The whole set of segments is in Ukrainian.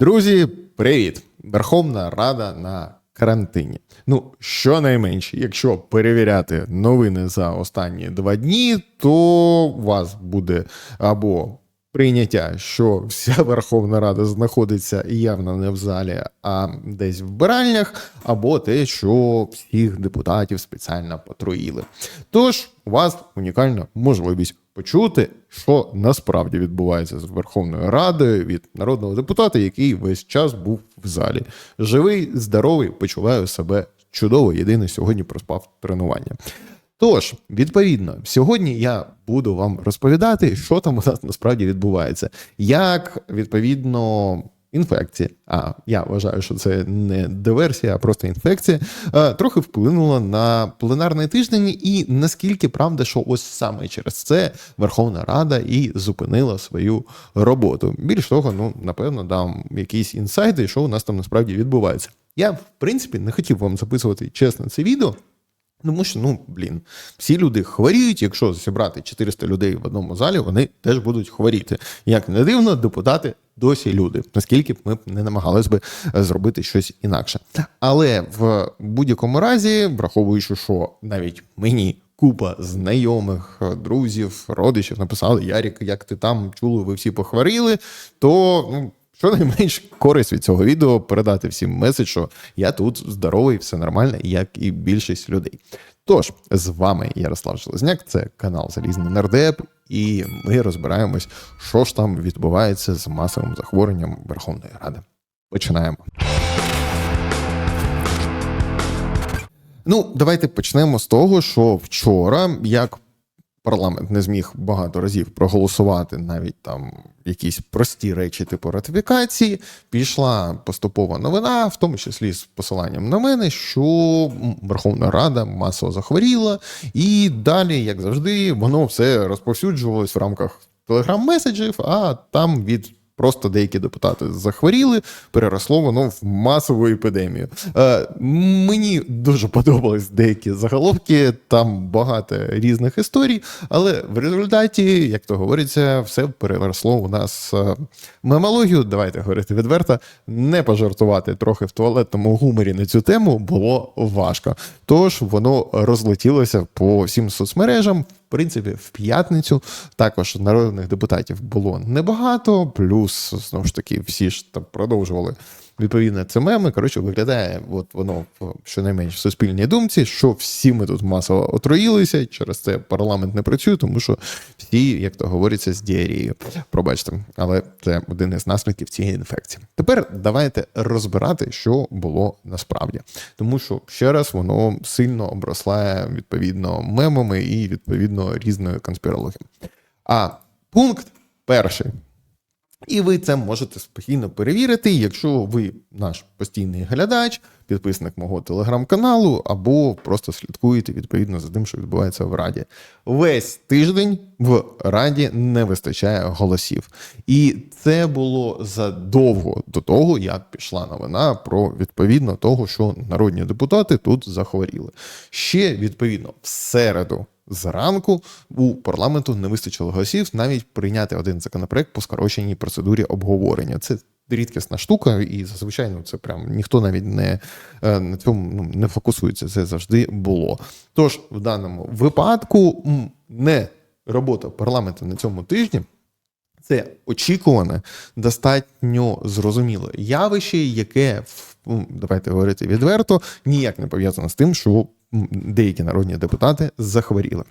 Друзі, привіт! Верховна Рада на карантині. Ну, щонайменше, якщо перевіряти новини за останні два дні, то у вас буде або прийняття, що вся Верховна Рада знаходиться явно не в залі, а десь в вбиральнях, або те, що всіх депутатів спеціально потруїли. Тож у вас унікальна можливість почути, що насправді відбувається з Верховною Радою від народного депутата, який весь час був в залі. Живий, здоровий, почуваю себе чудово. Єдине сьогодні проспав тренування. Тож, відповідно, сьогодні я буду вам розповідати, що там у нас насправді відбувається, як відповідно. Інфекція, а я вважаю, що це не диверсія, а просто інфекція, е, трохи вплинула на пленарний тиждень, і наскільки правда, що ось саме через це Верховна Рада і зупинила свою роботу. Більш того, ну напевно, дам якісь інсайди, що у нас там насправді відбувається. Я в принципі не хотів вам записувати чесно це відео. Тому що, ну блін, всі люди хворіють. Якщо зібрати 400 людей в одному залі, вони теж будуть хворіти. Як не дивно, депутати досі люди, наскільки б ми не намагались би е, зробити щось інакше. Але в будь-якому разі, враховуючи, що навіть мені. Купа знайомих, е, друзів, родичів написали: Ярік, як ти там чули, ви всі похворіли, то ну, Щонайменш користь від цього відео передати всім меседж, що я тут здоровий, все нормально, як і більшість людей. Тож, з вами Ярослав Железняк, це канал Залізний Нардеп, і ми розбираємось, що ж там відбувається з масовим захворюванням Верховної Ради. Починаємо. Ну, давайте почнемо з того, що вчора, як парламент не зміг багато разів проголосувати навіть там якісь прості речі, типу ратифікації, пішла поступова новина, в тому числі з посиланням на мене, що Верховна Рада масово захворіла, і далі, як завжди, воно все розповсюджувалось в рамках телеграм-меседжів, а там від Просто деякі депутати захворіли, переросло воно в масову епідемію. Е, Мені дуже подобались деякі заголовки, там багато різних історій, але в результаті, як то говориться, все переросло у нас е, мемологію. Давайте говорити відверто, не пожартувати трохи в туалетному гуморі на цю тему було важко. Тож воно розлетілося по всім соцмережам принципі, в п'ятницю також народних депутатів було небагато, плюс знову ж таки всі ж там продовжували відповідно це меми. Коротше, виглядає, от воно щонайменш в суспільній думці, що всі ми тут масово отруїлися. Через це парламент не працює, тому що всі, як то говориться, з діарією. Пробачте, але це один із наслідків цієї інфекції. Тепер давайте розбирати, що було насправді, тому що ще раз воно сильно обросла відповідно мемами і відповідно різною конспірологією. А пункт перший. І ви це можете спокійно перевірити, якщо ви наш постійний глядач, підписник мого телеграм-каналу, або просто слідкуєте відповідно за тим, що відбувається в Раді. Весь тиждень в Раді не вистачає голосів. І це було задовго до того, як пішла новина про відповідно того, що народні депутати тут захворіли. Ще відповідно в середу. Зранку у парламенту не вистачило голосів навіть прийняти один законопроект по скороченій процедурі обговорення. Це рідкісна штука, і зазвичай ну, це прям ніхто навіть не е, на цьому ну, не фокусується. Це завжди було. Тож в даному випадку не робота парламенту на цьому тижні. Це очікуване, достатньо зрозуміле явище, яке давайте говорити відверто, ніяк не пов'язано з тим, що деякі народні депутати захворіли.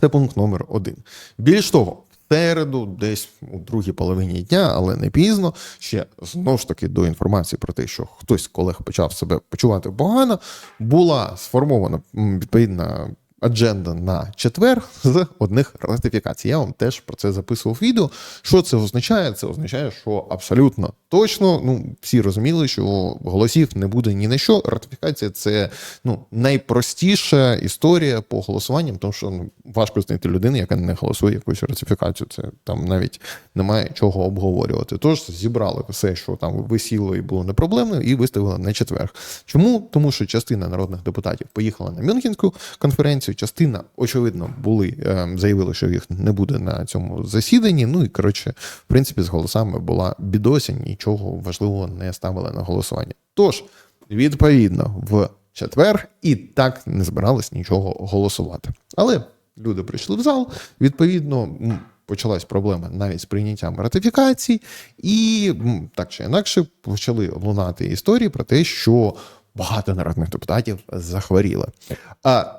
Це пункт номер один. Більш того, в середу, десь у другій половині дня, але не пізно, ще знову ж таки до інформації про те, що хтось з колег почав себе почувати погано, була сформована відповідна адженда на четвер з одних ратифікацій. Я вам теж про це записував відео. Що це означає? Це означає, що абсолютно точно ну всі розуміли, що голосів не буде ні на що. Ратифікація це ну найпростіша історія по голосуванням, тому що ну важко знайти людину, яка не голосує якусь ратифікацію. Це там навіть немає чого обговорювати. Тож зібрали все, що там висіло і було непроблемно, і виставили на четвер. Чому? Тому що частина народних депутатів поїхала на Мюнхенську конференцію опозицію. Частина, очевидно, були е, заявили, що їх не буде на цьому засіданні. Ну і коротше, в принципі, з голосами була бідосінь, нічого важливого не ставили на голосування. Тож, відповідно, в четвер і так не збирались нічого голосувати. Але люди прийшли в зал. Відповідно, почалась проблема навіть з прийняттям ратифікацій, і так чи інакше почали лунати історії про те, що багато народних депутатів захворіли. А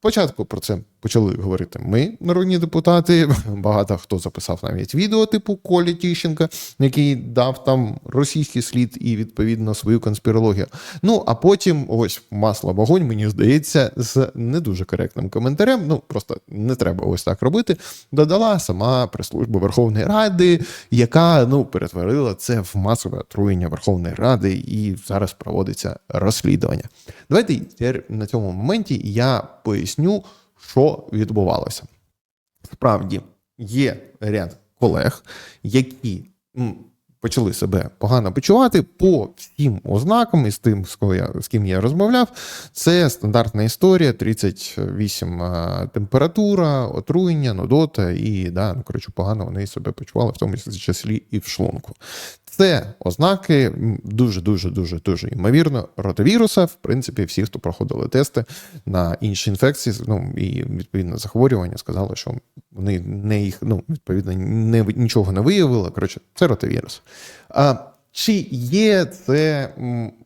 Спочатку про це почали говорити ми, народні депутати. Багато хто записав навіть відео, типу Колі Тіщенка, який дав там російський слід і відповідно свою конспірологію. Ну а потім ось масло вогонь, мені здається, з не дуже коректним коментарем. Ну просто не треба ось так робити. Додала сама прес-служба Верховної Ради, яка ну перетворила це в масове отруєння Верховної Ради, і зараз проводиться розслідування. Давайте на цьому моменті я поясню, що відбувалося. Справді є ряд колег, які почали себе погано почувати по всім ознакам, і з тим, з кого я з ким я розмовляв. Це стандартна історія: 38 а, температура, отруєння, нудота, і да, ну коротше, погано вони себе почували, в тому числі і в шлунку. Це ознаки дуже, дуже, дуже, дуже ймовірно ротавіруса. В принципі, всі, хто проходили тести на інші інфекції, ну і відповідно захворювання, сказали, що вони не їх, ну відповідно, не нічого не виявили. Коротше, це ротавірус. А чи є це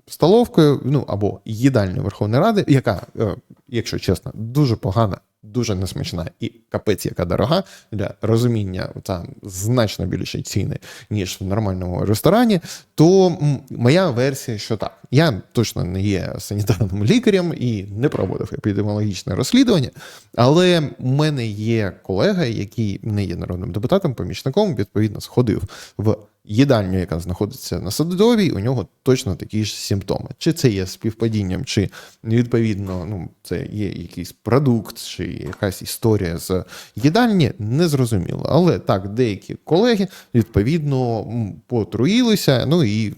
столовкою, ну або їдальною Верховної Ради, яка, е, якщо чесно, дуже погана, дуже несмачна і капець, яка дорога для розуміння там значно більші ціни, ніж в нормальному ресторані, то моя версія, що так, я точно не є санітарним лікарем і не проводив епідеміологічне розслідування, але в мене є колега, який не є народним депутатом, помічником, відповідно, сходив в їдальню, яка знаходиться на Садовій, у нього точно такі ж симптоми. Чи це є співпадінням, чи відповідно ну, це є якийсь продукт, чи якась історія з їдальні, не зрозуміло. Але так, деякі колеги відповідно потруїлися, ну і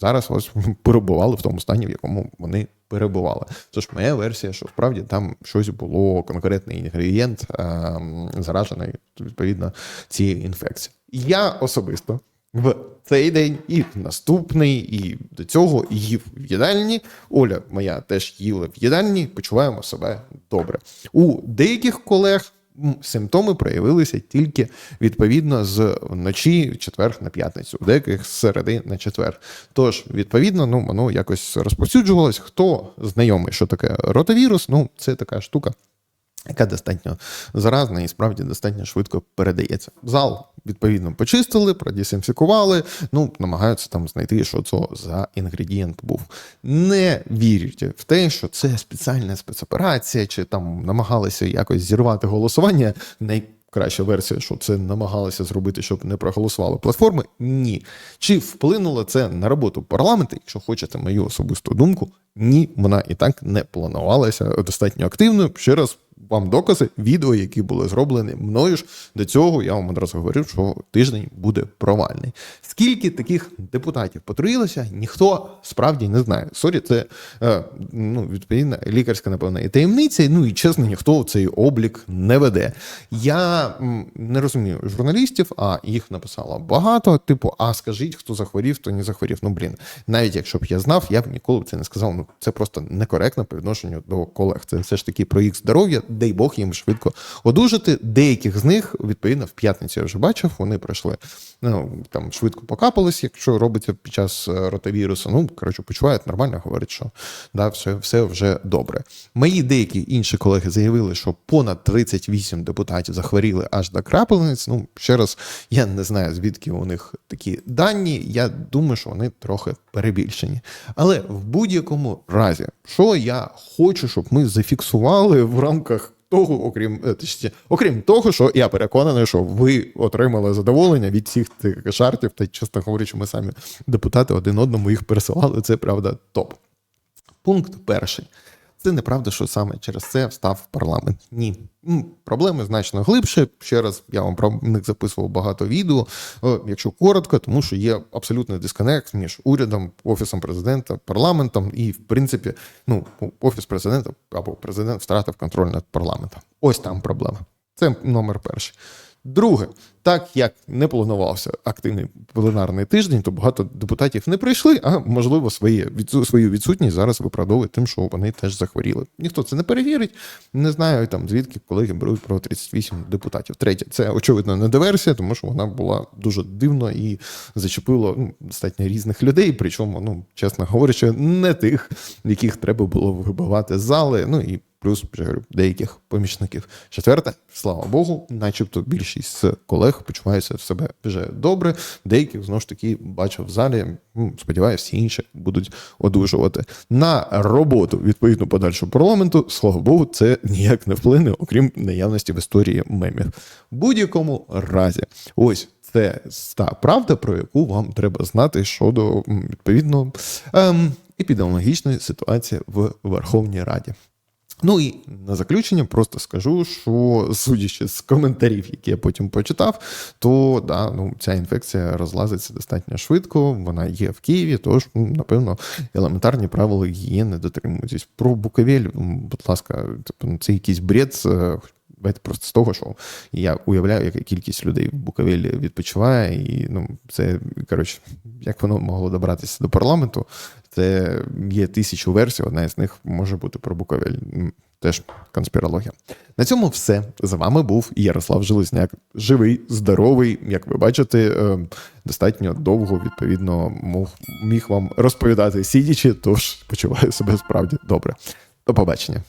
зараз ось перебували в тому стані, в якому вони перебували. Тож моя версія, що справді там щось було конкретний інгредієнт ем, заражений відповідно цією інфекцією. Я особисто в цей день і в наступний, і до цього їв в їдальні. Оля моя теж їла в їдальні, почуваємо себе добре. У деяких колег симптоми проявилися тільки відповідно з вночі четвер на п'ятницю, у деяких з середи на четвер. Тож, відповідно, ну воно якось розповсюджувалось. Хто знайомий, що таке ротавірус? Ну, це така штука. Яка достатньо заразна і справді достатньо швидко передається. Зал відповідно почистили, продезінфікували, ну намагаються там знайти, що це за інгредієнт був. Не вірять в те, що це спеціальна спецоперація, чи там намагалися якось зірвати голосування. Найкраща версія, що це намагалися зробити, щоб не проголосували платформи. Ні. Чи вплинуло це на роботу парламенту? Якщо хочете мою особисту думку, ні, вона і так не планувалася достатньо активно. Ще раз вам докази, відео, які були зроблені мною ж до цього, я вам одразу говорив, що тиждень буде провальний. Скільки таких депутатів потруїлося, ніхто справді не знає. Сорі, це е, ну, відповідно лікарська, напевно, і таємниця. Ну і чесно, ніхто цей облік не веде. Я не розумію журналістів, а їх написало багато. Типу, а скажіть, хто захворів, хто не захворів. Ну блін, навіть якщо б я знав, я б ніколи б це не сказав. Ну це просто некоректно по відношенню до колег. Це все ж таки про їх здоров'я дай Бог їм швидко одужати. Деяких з них, відповідно, в п'ятницю я вже бачив, вони пройшли ну, там швидко покапались, якщо робиться під час е, ротавірусу. Ну, коротше, почувають нормально, говорять, що да, все, все вже добре. Мої деякі інші колеги заявили, що понад 38 депутатів захворіли аж до крапельниць. Ну, ще раз, я не знаю, звідки у них такі дані. Я думаю, що вони трохи перебільшені. Але в будь-якому разі, що я хочу, щоб ми зафіксували в рамках того, окрім е, точніше, окрім того, що я переконаний, що ви отримали задоволення від всіх цих жартів, та чесно говорячи, ми самі депутати один одному їх пересилали. Це правда топ. Пункт перший. Це неправда, що саме через це встав парламент. Ні. Проблеми значно глибше. Ще раз я вам про них записував багато відео. Е, Якщо коротко, тому що є абсолютний дисконект між урядом, офісом президента, парламентом, і в принципі, ну офіс президента або президент втратив контроль над парламентом. Ось там проблема. Це номер перший. Друге, так як не планувався активний пленарний тиждень, то багато депутатів не прийшли, а можливо, своє, відсу- свою відсутність зараз виправдовують тим, що вони теж захворіли. Ніхто це не перевірить. Не знаю там звідки колеги беруть про 38 депутатів. Третє, це очевидно не диверсія, тому що вона була дуже дивно і зачепила ну, достатньо різних людей. Причому, ну чесно говорячи, не тих, яких треба було вибивати зали. Ну і плюс вже говорю, деяких помічників. Четверте, слава Богу, начебто більшість з колег почуваються в себе вже добре. Деяких знову ж таки бачив в залі. Сподіваюся, всі інші будуть одужувати на роботу відповідно подальшу парламенту. Слава Богу, це ніяк не вплине, окрім наявності в історії мемів. Будь-якому разі, ось. Це та правда, про яку вам треба знати щодо відповідно ем, епідеміологічної ситуації в Верховній Раді. Ну і на заключення просто скажу, що судячи з коментарів, які я потім почитав, то да, ну, ця інфекція розлазиться достатньо швидко. Вона є в Києві, тож ну, напевно елементарні правила гігієни дотримуйтесь. Про Буковель, будь ласка, типу, ну, це якийсь бред. Давайте просто з того, що я уявляю, яка кількість людей в Буковелі відпочиває, і ну це коротше, як воно могло добратися до парламенту. Це є тисячу версій, одна із них може бути про Буковель. Теж конспірологія. На цьому все. З вами був Ярослав Железняк. Живий, здоровий, як ви бачите, е, достатньо довго, відповідно, міг вам розповідати сидячи, тож почуваю себе справді добре. До побачення.